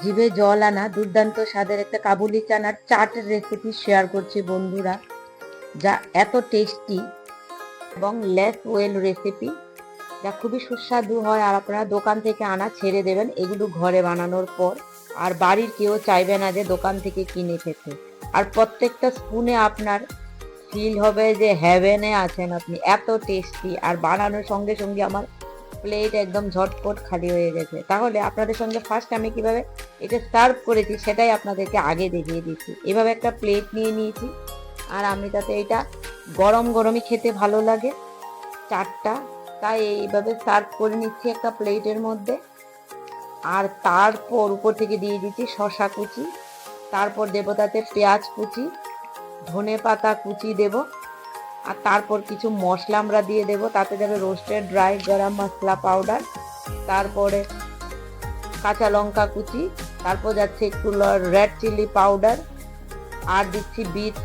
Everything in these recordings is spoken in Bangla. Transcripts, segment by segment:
জিভে জল আনা দুর্দান্ত স্বাদের একটা কাবুলি চানার চাট রেসিপি শেয়ার করছি বন্ধুরা, যা এত টেস্টি এবং লেস ওয়েল রেসিপি যা খুবই সুস্বাদু হয় আর আপনারা দোকান থেকে আনা ছেড়ে দেবেন, এগুলো ঘরে বানানোর পর। আর বাড়ির কেউ চাইবে না যে দোকান থেকে কিনে খেতে। আর প্রত্যেকটা স্পুনে আপনার ফিল হবে যে হ্যাভেনে আছেন আপনি, এত টেস্টি আর বানানোর সঙ্গে সঙ্গে আমার প্লেট একদম ঝটপট খালি হয়ে গেছে। তাহলে আপনাদের সঙ্গে ফার্স্ট আমি কীভাবে এটা সার্ভ করেছি, সেটাই আপনাদেরকে আগে দেখিয়ে দিচ্ছি। এভাবে একটা প্লেট নিয়ে নিয়েছি, আর আমি তাতে এটা গরম গরমই খেতে ভালো লাগে, চারটা। তাই এইভাবে সার্ভ করে নিচ্ছি একটা প্লেটের মধ্যে। আর তারপর উপর থেকে দিয়ে দিচ্ছি শশা কুচি, তারপর দেবো তাতে পেঁয়াজ কুচি, ধনে পাতা কুচি দেব, আর তারপর কিছু মশলা আমরা দিয়ে দেব, তাতে যাবে রোস্টেড ড্রাই গরম মশলা পাউডার, তারপরে কাঁচা লঙ্কা কুচি তারপর যাচ্ছে একটু রেড চিলি পাউডার আর দিচ্ছি বিট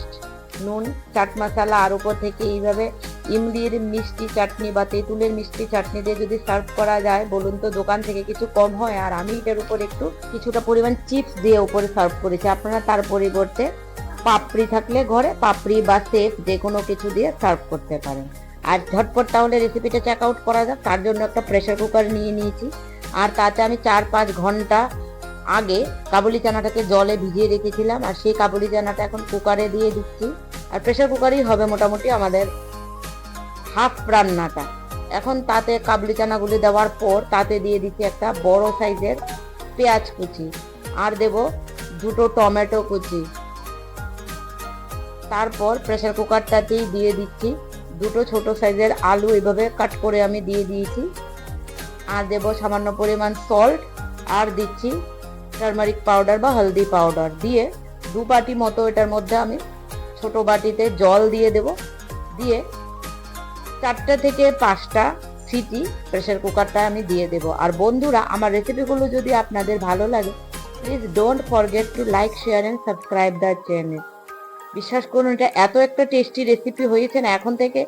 নুন, চাট মশলা, আর উপর থেকে এইভাবে ইমলির মিষ্টি চাটনি বা তেঁতুলের মিষ্টি চাটনি দিয়ে যদি সার্ভ করা যায়, বলুন তো দোকান থেকে কিছু কম হয়, আর আমি এটার উপর একটু কিছুটা পরিমাণ চিপস দিয়ে উপরে সার্ভ করেছি। আপনারা তার পরিবর্তে পাপড়ি থাকলে ঘরে, পাপড়ি বা সেফ যে কোনো কিছু দিয়ে সার্ভ করতে পারেন। আর ঝটপট তাহলে রেসিপিটা চেক আউট করা যাক, তার জন্য একটা প্রেশার কুকার নিয়ে নিয়েছি। আর তাতে আমি চার পাঁচ ঘণ্টা আগে কাবুলি চানাটাকে জলে ভিজিয়ে রেখেছিলাম, আর সেই কাবুলি চানাটা এখন কুকারে দিয়ে দিচ্ছি। আর প্রেশার কুকারই হবে মোটামুটি আমাদের হাফ রান্নাটা। এখন তাতে কাবলি চানাগুলি দেওয়ার পর তাতে দিয়ে দিচ্ছি একটা বড় সাইজের পেঁয়াজ কুচি, আর দেব দুটো টমেটো কুচি। তারপর প্রেশার কুকারটাতেই দিয়ে দিচ্ছি দুটো ছোট সাইজের আলু, এভাবে কাট করে আমি দিয়ে দিয়েছি। আর দেব সামান্য পরিমাণ সল্ট আর দিচ্ছি টারমারিক পাউডার বা হলদি পাউডার দিয়ে দু বাটি মতো এটার মধ্যে আমি ছোট বাটিতে জল দিয়ে দেব। দিয়ে চারটা থেকে পাঁচটা সিটি প্রেশার কুকারটা আমি দিয়ে দেব। আর বন্ধুরা, আমার রেসিপিগুলো যদি আপনাদের ভালো লাগে please don't forget to like share and subscribe the channel বিশ্বাস করুন, এটা এত একটা টেস্টি রেসিপি হয়েছে না, এখন থেকে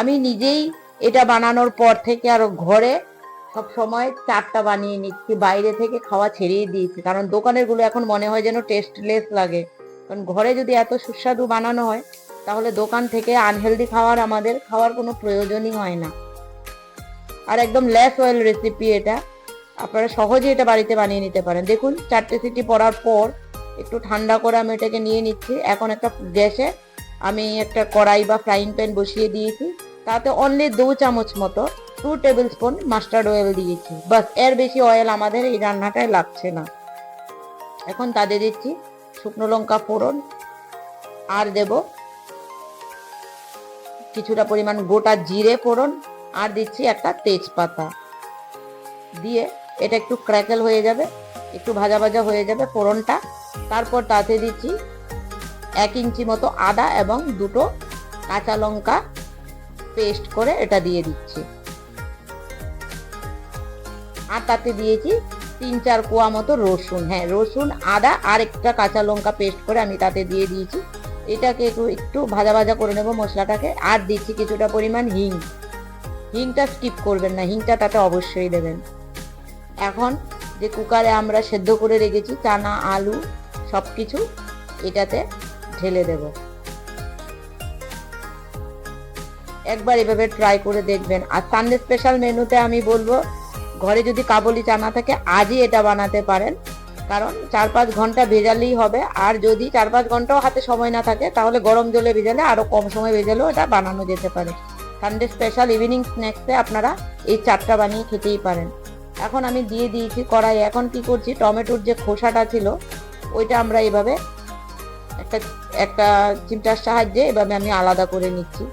আমি নিজেই এটা বানানোর পর থেকে আরও ঘরে সব সময় চারটা বানিয়ে নিচ্ছি, বাইরে থেকে খাওয়া ছেড়েই দিয়েছি। কারণ দোকানেরগুলো এখন মনে হয় যেন টেস্টলেস লাগে। কারণ ঘরে যদি এত সুস্বাদু বানানো হয়, তাহলে দোকান থেকে আনহেলদি খাওয়ার আমাদের খাওয়ার কোনো প্রয়োজনই হয় না। আর একদম লেস অয়েল রেসিপি এটা। আপনারা সহজে এটা বাড়িতে বানিয়ে নিতে পারেন। দেখুন, চারটে সিটি পড়ার পর একটু ঠান্ডা করে আমি এটাকে নিয়ে নিচ্ছি। এখন একটা গ্যাসে আমি একটা কড়াই বা ফ্রাইং প্যান বসিয়ে দিয়েছি। তাতে অনলি দু চামচ মতো two tablespoon mustard oil দিয়েছি। বাস, এর বেশি অয়েল আমাদের এই রান্নাটায় লাগছে না। এখন তাতে দিচ্ছি শুকনো লঙ্কা ফোড়ন, আর দেব কিছুটা পরিমাণ গোটা জিরে ফোড়ন, আর দিচ্ছি একটা তেজপাতা। দিয়ে এটা একটু ক্র্যাকেল হয়ে যাবে, একটু ভাজা ভাজা হয়ে যাবে ফোড়নটা। তারপর তাতে দিচ্ছি এক ইঞ্চি মতো আদা এবং দুটো কাঁচা লঙ্কা পেস্ট করে এটা দিয়ে দিচ্ছি। আর তাতে দিয়েছি তিন চার কোয়া মতো রসুন। হ্যাঁ রসুন, আদা, আর একটা কাঁচা লঙ্কা পেস্ট করে আমি তাতে দিয়ে দিয়েছি। এটাকে একটু একটু ভাজা ভাজা করে নেব মশলাটাকে। আর দিচ্ছি কিছুটা পরিমাণ হিং। হিংটা স্কিপ করবেন না, হিংটা তাতে অবশ্যই দেবেন। এখন যে কুকারে আমরা সেদ্ধ করে রেখেছি, চানা, আলু সব কিছু এটাতে ঢেলে দেব। একবার এভাবে ট্রাই করে দেখবেন। আর সানডে স্পেশাল মেনুতে আমি বলব, ঘরে যদি কাবলি চানা থাকে, আজই এটা বানাতে পারেন। কারণ চার পাঁচ ঘণ্টা ভেজালেই হবে। আর যদি চার পাঁচ ঘন্টাও হাতে সময় না থাকে, তাহলে গরম জলে ভেজালে আরও কম সময় ভেজালেও এটা বানানো যেতে পারে। সানডে স্পেশাল ইভিনিং স্ন্যাক্সে আপনারা এই চারটা বানিয়ে খেতেই পারেন। এখন আমি দিয়ে দিয়েছি কড়াই। এখন কি করছি, টমেটোর যে খোসাটা ছিল, ওইটা আমরা এভাবে একটা একটা চিমটার সাহায্যে এভাবে আমি আলাদা করে নিচ্ছি।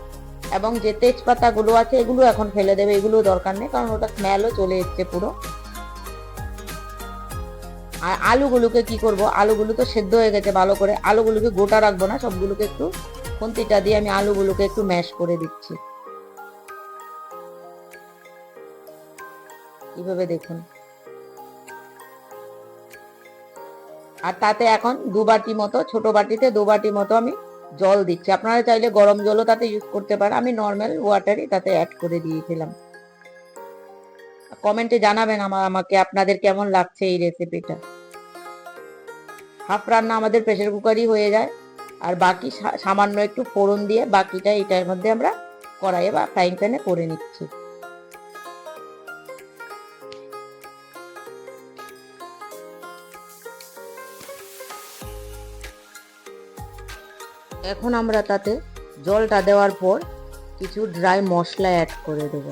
এবং যে তেজপাতাগুলো আছে, এগুলো এখন ফেলে দেবে, এগুলো দরকার নেই, কারণ ওটা স্মেলও চলে এসছে পুরো। আর আলুগুলোকে কি করব? আলুগুলো তো সেদ্ধ হয়ে গেছে ভালো করে। আলুগুলোকে গোটা রাখব না, সবগুলোকে একটু খুন্তিটা দিয়ে আমি আলুগুলোকে একটু ম্যাশ করে দিচ্ছি। এইভাবে দেখুন। আর তাতে এখন দু বাটি মতো, ছোট বাটিতে দু বাটি মতো আমি জল দিচ্ছি। আপনারা চাইলে গরম জলও তাতে ইউজ করতে পারেন। আমি নর্মাল ওয়াটারই তাতে অ্যাড করে দিয়েছিলাম। কমেন্টে জানাবেন আমার আমাকে আপনাদের কেমন লাগছে এই রেসিপিটা হাফ রান্না আমাদের প্রেশার কুকারই হয়ে যায়। আর বাকি সামান্য একটু ফোড়ন দিয়ে বাকিটা এটার মধ্যে আমরা কড়াইয়ে বা ফ্রাইং প্যানে করে নিচ্ছি। এখন আমরা তাতে জলটা দেওয়ার পর কিছু ড্রাই মশলা অ্যাড করে দেব।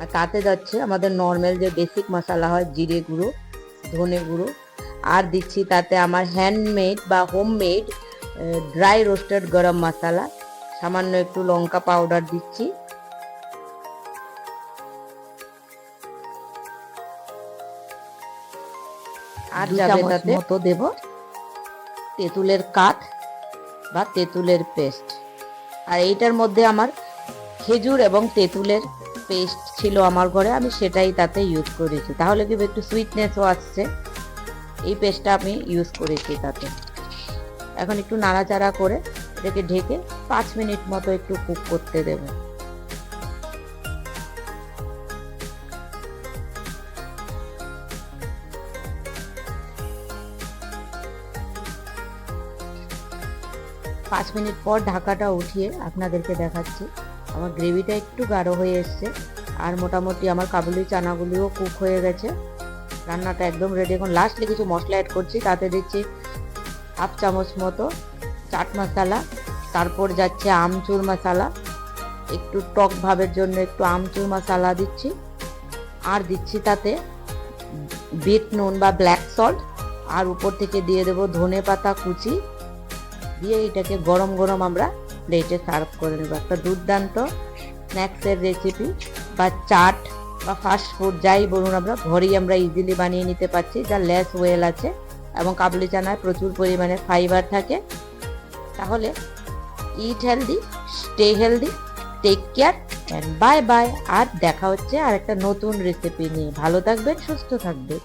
আর তাতে যাচ্ছে আমাদের নর্মাল যে বেসিক মশলা হয় জিরে গুঁড়ো ধনে গুঁড়ো আর দিচ্ছি তাতে আমার হ্যান্ডমেড বা হোমমেড ড্রাই রোস্টেড গরম মশলা সামান্য একটু লঙ্কা পাউডার দিচ্ছি। আর যাবে তাতে মতো দেব। তেঁতুলের কাঠ বা তেঁতুলের পেস্ট। আর এইটার মধ্যে আমার খেজুর এবং তেঁতুলের পেস্ট ছিল আমার ঘরে, আমি সেটাই তাতে ইউজ করেছি। তাহলে কি একটু সুইটনেসও আসছে। এই পেস্টটা আমি ইউজ করেছি তাতে। এখন একটু নাড়াচাড়া করে এটাকে ঢেকে পাঁচ মিনিট মতো একটু কুক করতে দেবো। পাঁচ মিনিট পর ঢাকাটা উঠিয়ে আপনাদেরকে দেখাচ্ছি। আমার গ্রেভিটা একটু গাঢ় হয়ে এসছে। আর মোটামুটি আমার কাবুলি চানাগুলিও কুক হয়ে গেছে। রান্নাটা একদম রেডি এখন লাস্টলি কিছু মশলা অ্যাড করছি। তাতে দিচ্ছি হাফ চামচ মতো চাট মশলা। তারপর যাচ্ছে আমচুর মশলা। একটু টক ভাবের জন্য একটু আমচুর মশলা দিচ্ছি। আর দিচ্ছি তাতে বিট নুন বা ব্ল্যাক সল্ট আর উপর থেকে দিয়ে দেবো ধনে পাতা কুচি। দিয়ে এটাকে গরম গরম আমরা প্লেটে সার্ভ করে নেব। একটা দুর্দান্ত স্ন্যাক্সের রেসিপি বা চাট বা ফাস্ট ফুড যাই বলুন আমরা, ঘরেই আমরা ইজিলি বানিয়ে নিতে পারছি, যা লেস ওয়েল আছে এবং কাবলি চানায় প্রচুর পরিমাণে ফাইবার থাকে। তাহলে eat healthy stay healthy take care and bye bye আর দেখা হচ্ছে আর একটা নতুন রেসিপি নিয়ে। ভালো থাকবেন, সুস্থ থাকবেন।